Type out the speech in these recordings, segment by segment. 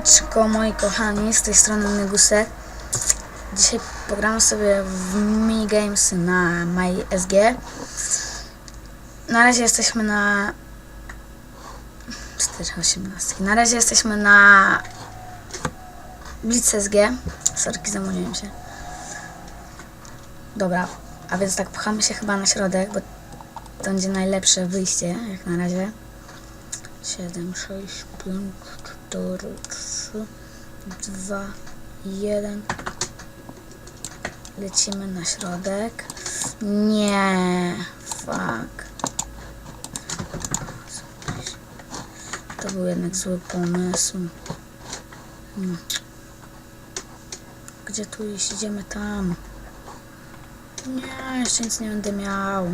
Siemaneczko moi kochani, z tej strony Negusek. Dzisiaj pogramy sobie w minigames na MySG. Na razie jesteśmy na... 4.18. Na razie jesteśmy na Blitz SG. Sorki, zamówiłem się. Dobra, a więc tak pchamy się chyba na środek, bo to będzie najlepsze wyjście jak na razie. 7, 6, 5, 4, 3, 2, 1. Lecimy na środek. Nie, fuck. To był jednak zły pomysł. Hmm. Gdzie tu iść? Idziemy tam. Nie, jeszcze nic nie będę miał.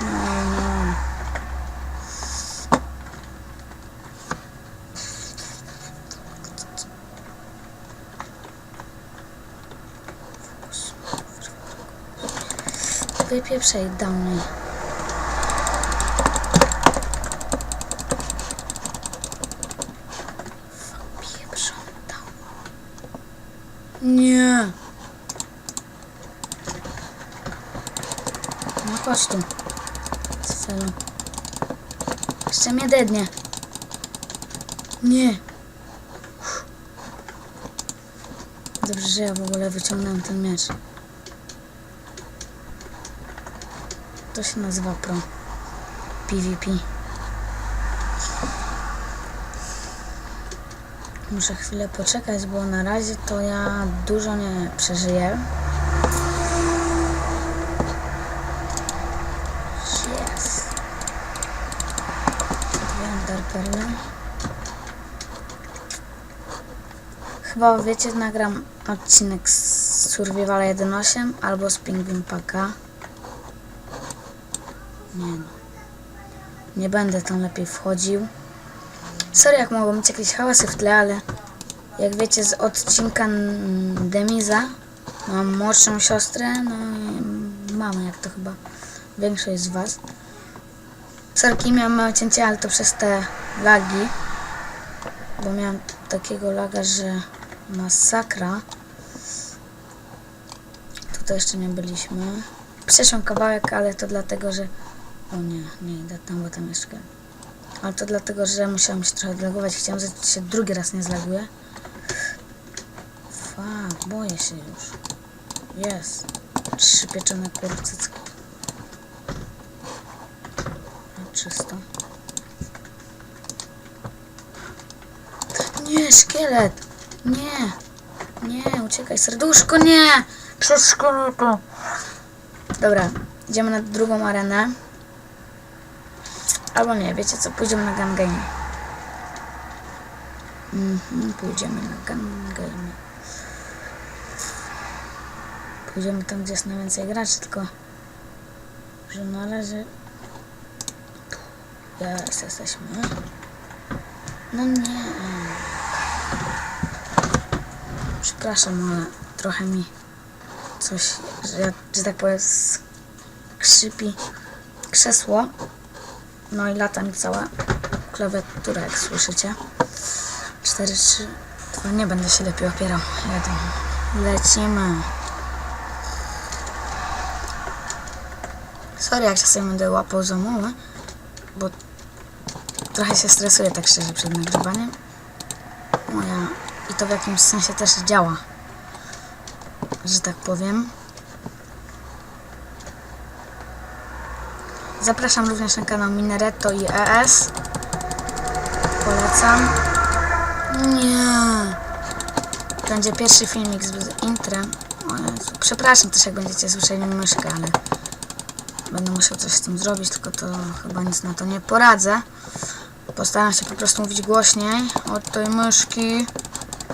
No, no. Wypieprzaj do mnie. Wypieprzam tam. Nie. No chodź tu. Cfelu. Jeszcze mnie dednie. Nie. Dobrze, że ja w ogóle wyciągnąłem ten miecz. To się nazywa pro. PvP. Muszę chwilę poczekać, bo na razie to ja dużo nie przeżyję. Yes. Wandar perle. Chyba wiecie, nagram odcinek z Survival 1.8 albo z Penguin Packa. Nie no. Nie będę tam lepiej wchodził. Sorry, jak mogą być jakieś hałasy w tle, ale jak wiecie z odcinka Demiza mam młodszą siostrę, no i mamy, jak to chyba większość z was. Sorki, miałem małe cięcie, ale to przez te lagi, bo miałem takiego laga, że masakra. Tutaj jeszcze nie byliśmy. Przeszłam kawałek, ale to dlatego, że... O nie, nie idę tam, bo tam szkielet. Ale to dlatego, że musiałam się trochę zlagować. Chciałam, że się drugi raz nie zlaguje. Fuck, boję się już. Jest. Trzy pieczone kurcycki. A czysto. Nie, szkielet! Nie! Nie, uciekaj, serduszko, nie! Przez szkieletu! Dobra, idziemy na drugą arenę. Albo nie, wiecie co, pójdziemy na gun game. Mhm, pójdziemy na gun game. Pójdziemy tam, gdzie jest najwięcej graczy, tylko że na razie jest, jesteśmy. No nie. Przepraszam, ale trochę mi coś, że, że tak powiem, skrzypi krzesło. No i lata mi cała klawiatura, jak słyszycie. 4, 3, 2, nie będę się lepiej opierał. Jadę. Lecimy. Sorry, jak czasem będę łapał za mowę, bo trochę się stresuję tak szczerze przed nagrywaniem. Moja i to w jakimś sensie też działa, że tak powiem. Zapraszam również na kanał Minaretto i ES. Polecam. Nie. Będzie pierwszy filmik z intrem. Przepraszam też, jak będziecie słyszeli myszkę, ale będę musiał coś z tym zrobić, tylko to chyba nic na to nie poradzę. Postaram się po prostu mówić głośniej od tej myszki.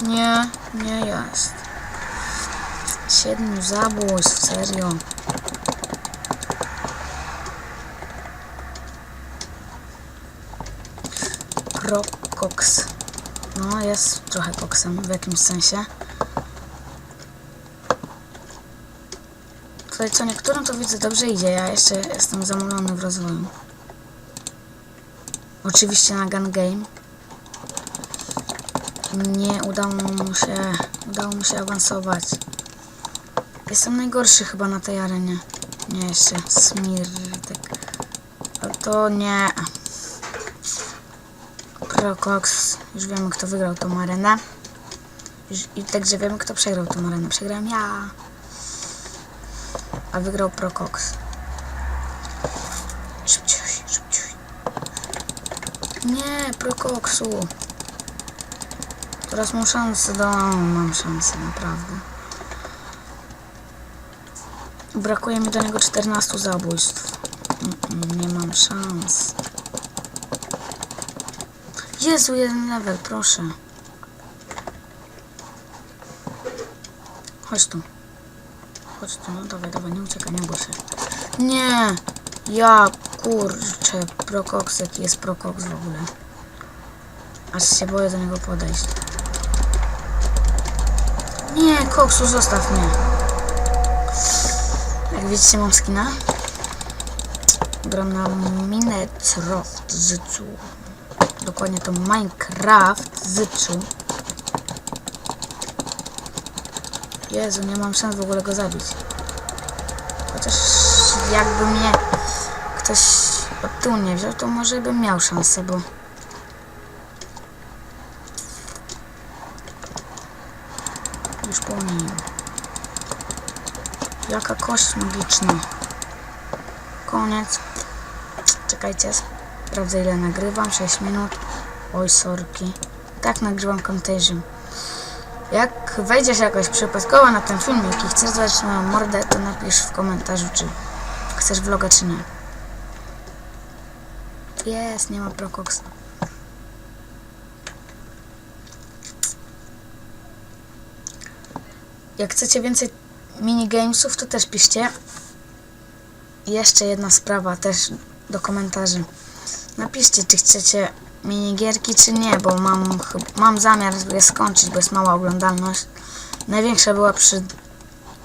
Nie, nie jest. Siedmiu zabójstw, serio. Rokoks. No, jest trochę koksem w jakimś sensie. Tutaj co niektórym to widzę dobrze idzie, ja jeszcze jestem zamulony w rozwoju. Oczywiście na gun game. Nie udało mu się, udało mu się awansować. Jestem najgorszy chyba na tej arenie. Nie, jeszcze Smirtek. Ale to nie. Procox. Już wiemy kto wygrał tą arenę. I także wiemy kto przegrał tą arenę. Przegrałem ja. A wygrał Procox. Szybciej, szybciej. Nie, Procoxu. Teraz mam szansę do... Mam szansę, naprawdę. Brakuje mi do niego 14 zabójstw. Nie mam szans. Jezu, jeden level, proszę. Chodź tu. Chodź tu, no dawaj, dawaj, nie uciekaj, nie bój się. Nie! Ja, kurczę, Procox, jaki jest Procox w ogóle. Aż się boję do niego podejść. Nie, Koksu, zostaw mnie. Jak widzicie, mam skina. Gram na Minecraft Zycu. Dokładnie to Minecraft Zycu. Jezu, nie mam szans w ogóle go zabić. Chociaż jakby mnie ktoś od tyłu nie wziął, to może bym miał szansę, bo... Już po nim. Jaka kość magiczna. Koniec. Czekajcie, sprawdzę ile nagrywam. 6 minut. Oj, sorki. Tak nagrywam Contagion. Jak wejdziesz jakoś przypadkowo na ten filmik i chcesz zobaczyć moją mordę, to napisz w komentarzu, czy chcesz vloga, czy nie. Jest, nie ma Procoxa. Jak chcecie więcej minigamesów, to też piszcie. I jeszcze jedna sprawa też do komentarzy. Napiszcie, czy chcecie minigierki, czy nie, bo mam, mam zamiar je skończyć, bo jest mała oglądalność. Największa była przy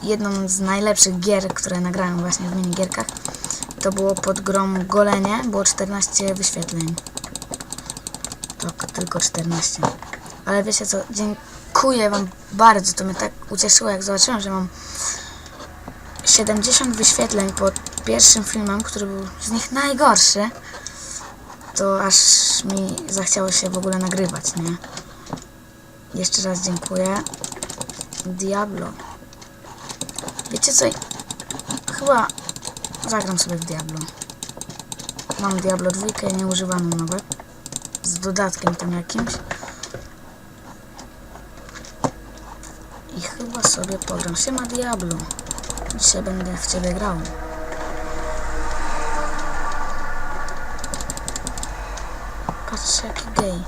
jedną z najlepszych gier, które nagrałem właśnie w minigierkach. To było pod grą Golenie, było 14 wyświetleń. Tak, tylko 14. Ale wiecie co, dziękuję wam bardzo, to mnie tak ucieszyło, jak zobaczyłem, że mam 70 wyświetleń pod pierwszym filmem, który był z nich najgorszy, to aż mi zachciało się w ogóle nagrywać, nie? Jeszcze raz dziękuję. Diablo. Wiecie co? Chyba zagram sobie w Diablo. Mam Diablo 2, nieużywaną nawet. Z dodatkiem tam jakimś. I chyba sobie pogram. Siema Diablo. Dzisiaj będę w ciebie grał. Jaki gej.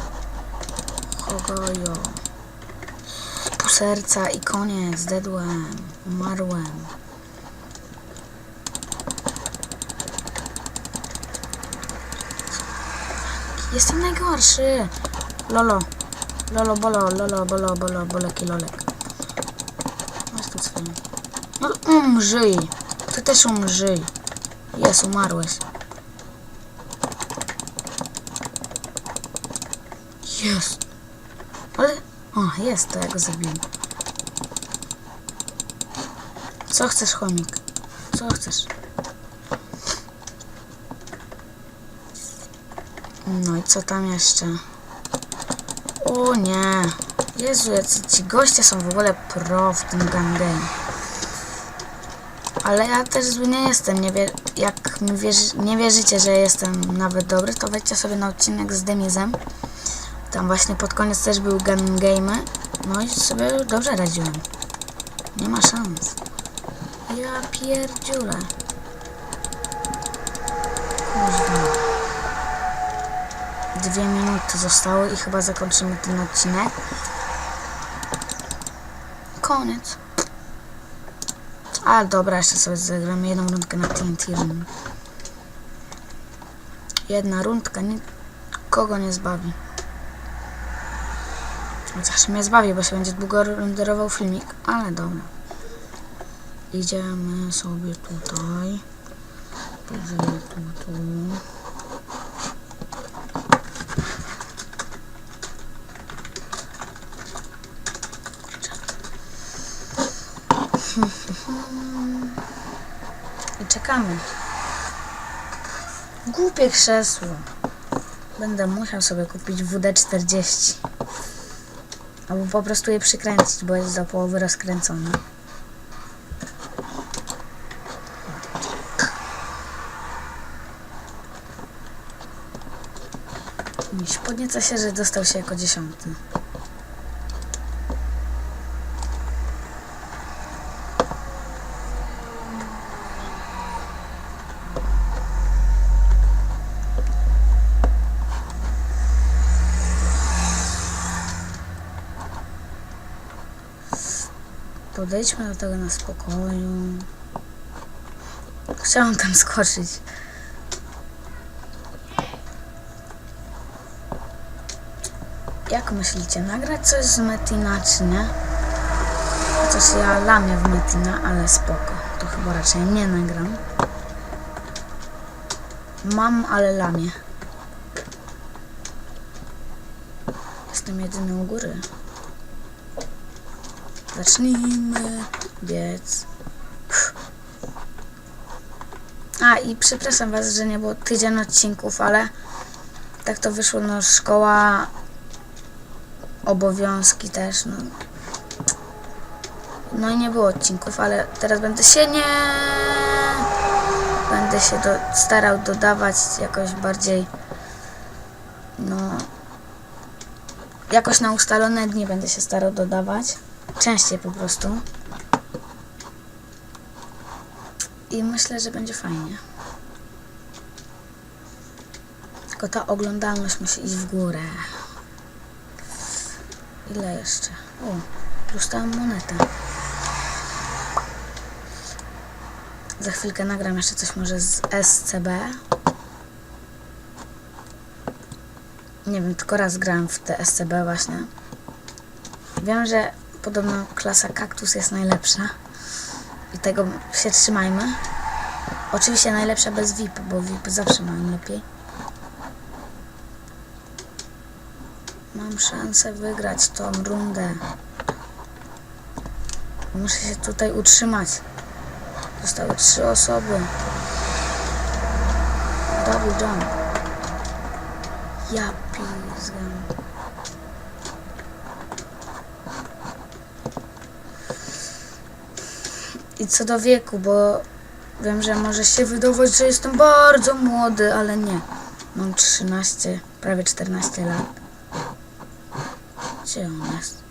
Hogojo. Pół serca i koniec. Dedłem. Umarłem. Jestem najgorszy. Lolo. Lolo, bolo, lolo, bolo, bolo, boleki, lolek. Masz tu swoje. No umrzyj. Ty też umrzyj. Jest, umarłeś. Jest. Ale... O, jest, to ja go zabiłem. Co chcesz, chomik? Co chcesz? No i co tam jeszcze? O nie. Jezu, jacy ci goście są w ogóle pro w tym gun game. Ale ja też zły nie jestem. Nie wie, jak mi wierzy, nie wierzycie, że jestem nawet dobry, to wejdźcie sobie na odcinek z Demizem. Tam właśnie pod koniec też był gun game. No i sobie dobrze radziłem. Nie ma szans. Ja pierdziule. Kuźwa. Dwie minuty zostały i chyba zakończymy ten odcinek. Koniec. A dobra, jeszcze sobie zagramy jedną rundkę na TNT. Jedna rundka nikogo nie zbawi. Chociaż mnie zbawi, bo się będzie długo renderował filmik, ale dobra. Idziemy sobie tutaj. Pójdziemy tu, tu. I czekamy. Głupie krzesło. Będę musiał sobie kupić WD-40. Albo po prostu je przykręcić, bo jest do połowy rozkręcone. Miś podnieca się, że dostał się jako dziesiąty. Podejdźmy do tego na spokoju. Chciałam tam skoczyć. Jak myślicie, nagrać coś z Metina czy nie? Chociaż ja lamię w Metina, ale spoko. To chyba raczej nie nagram. Mam, ale lamię. Jestem jedyny u góry. Zacznijmy biec. Pff. A i przepraszam was, że nie było tydzień odcinków, ale tak to wyszło, no szkoła, obowiązki też, no. No i nie było odcinków, ale teraz będę się nie... Będę się do, starał dodawać jakoś bardziej, no... Jakoś na ustalone dni będę się starał dodawać. Częściej po prostu. I myślę, że będzie fajnie. Tylko ta oglądalność musi iść w górę. Ile jeszcze? O, dostałam monetę. Za chwilkę nagram jeszcze coś może z SCB. Nie wiem, tylko raz grałem w te SCB właśnie. Wiem, że podobno klasa kaktus jest najlepsza. I tego się trzymajmy. Oczywiście najlepsza bez VIP, bo VIP zawsze mają lepiej. Mam szansę wygrać tą rundę. Muszę się tutaj utrzymać. Zostały trzy osoby. Double jump. Ja pizgam. I co do wieku, bo wiem, że może się wydawać, że jestem bardzo młody, ale nie. Mam 13, prawie 14 lat. Gdzie on jest?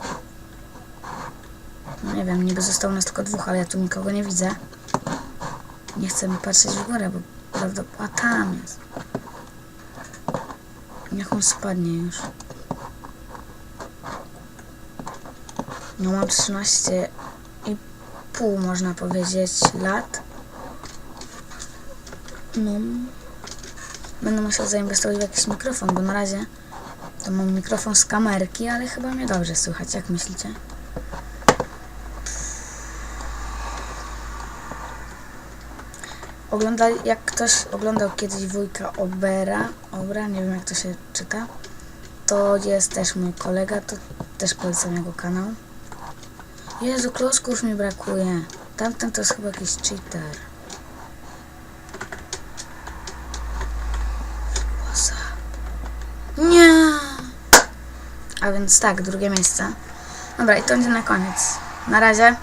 No nie wiem, niby zostało nas tylko dwóch, ale ja tu nikogo nie widzę. Nie chcę mi patrzeć w górę, bo prawdopodobnie... Tam jest. Niech on spadnie już. No mam 13 i pół można powiedzieć lat. No. Będę musiał zainwestować w jakiś mikrofon, bo na razie to mam mikrofon z kamerki, ale chyba mnie dobrze słychać, jak myślicie? Ogląda, jak ktoś oglądał kiedyś wujka Obera, Obra, nie wiem jak to się czyta, to jest też mój kolega, to też polecam jego kanał. Jezu, klocków mi brakuje. Tamten to jest chyba jakiś cheater. WhatsApp. Nie! A więc tak, drugie miejsce. Dobra, i to będzie na koniec. Na razie.